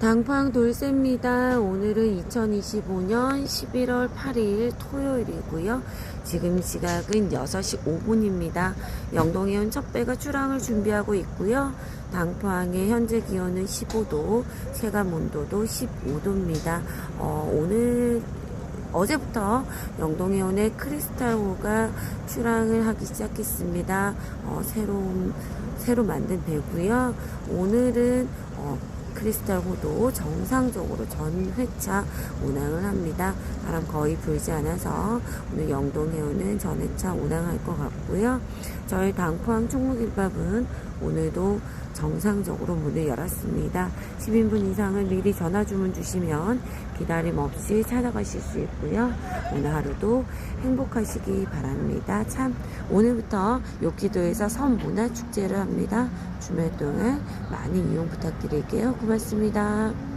당팡 돌쇠입니다. 오늘은 2025년 11월 8일 토요일이고요. 지금 시각은 6시 5분입니다. 영동에 온첫 배가 출항을 준비하고 있고요. 당포항의 현재 기온은 15도, 체감 온도도 15도입니다. 어, 오늘 어제부터 영동에 온의 크리스탈호가 출항을 하기 시작했습니다. 어, 새로운 새로 만든 배고요. 오늘은 어, 크리스탈호도 정상적으로 전 회차 운항을 합니다. 바람 거의 불지 않아서 오늘 영동해오는 전 회차 운항할 것 같고요. 저희 당포항 총무김밥은 오늘도 정상적으로 문을 열었습니다. 10인분 이상을 미리 전화 주문 주시면 기다림 없이 찾아가실 수 있고요. 오늘 하루도 행복하시기 바랍니다. 참 오늘부터 욕기도에서 섬문화축제를 합니다. 주말 동안 많이 이용 부탁드릴게요. 고맙습니다.